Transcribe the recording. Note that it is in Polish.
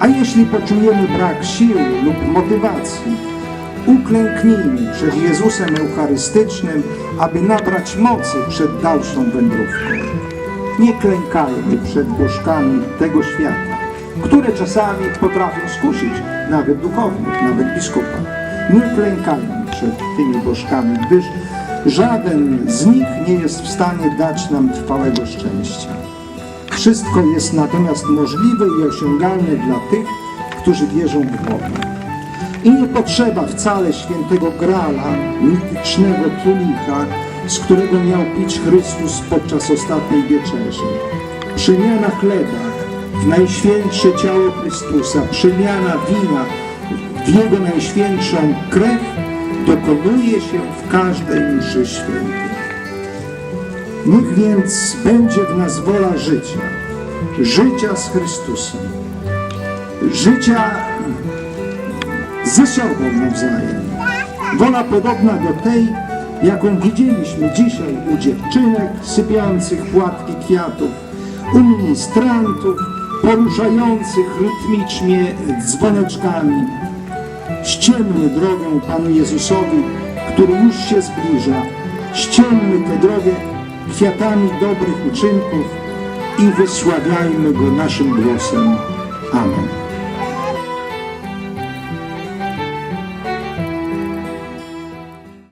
A jeśli poczujemy brak sił lub motywacji, uklęknijmy przed Jezusem Eucharystycznym, aby nabrać mocy przed dalszą wędrówką. Nie klękajmy przed bożkami tego świata, które czasami potrafią skusić nawet duchownych, nawet biskupa. Nie klękajmy przed tymi bożkami, gdyż żaden z nich nie jest w stanie dać nam trwałego szczęścia. Wszystko jest natomiast możliwe i osiągalne dla tych, którzy wierzą w Boga. I nie potrzeba wcale świętego grala, mitycznego kielicha, z którego miał pić Chrystus podczas ostatniej wieczerzy. Przemiana chleba w najświętsze ciało Chrystusa, przemiana wina w Jego najświętszą krew dokonuje się w każdej mszy świętej. Niech więc będzie w nas wola życia, życia z Chrystusem, życia ze sobą nawzajem. Wola podobna do tej, jaką widzieliśmy dzisiaj u dziewczynek sypiących płatki kwiatów, u ministrantów poruszających rytmicznie dzwoneczkami. Ściemmy drogę Panu Jezusowi, który już się zbliża. Ściemmy tę drogę kwiatami dobrych uczynków i wysławiajmy Go naszym głosem. Amen.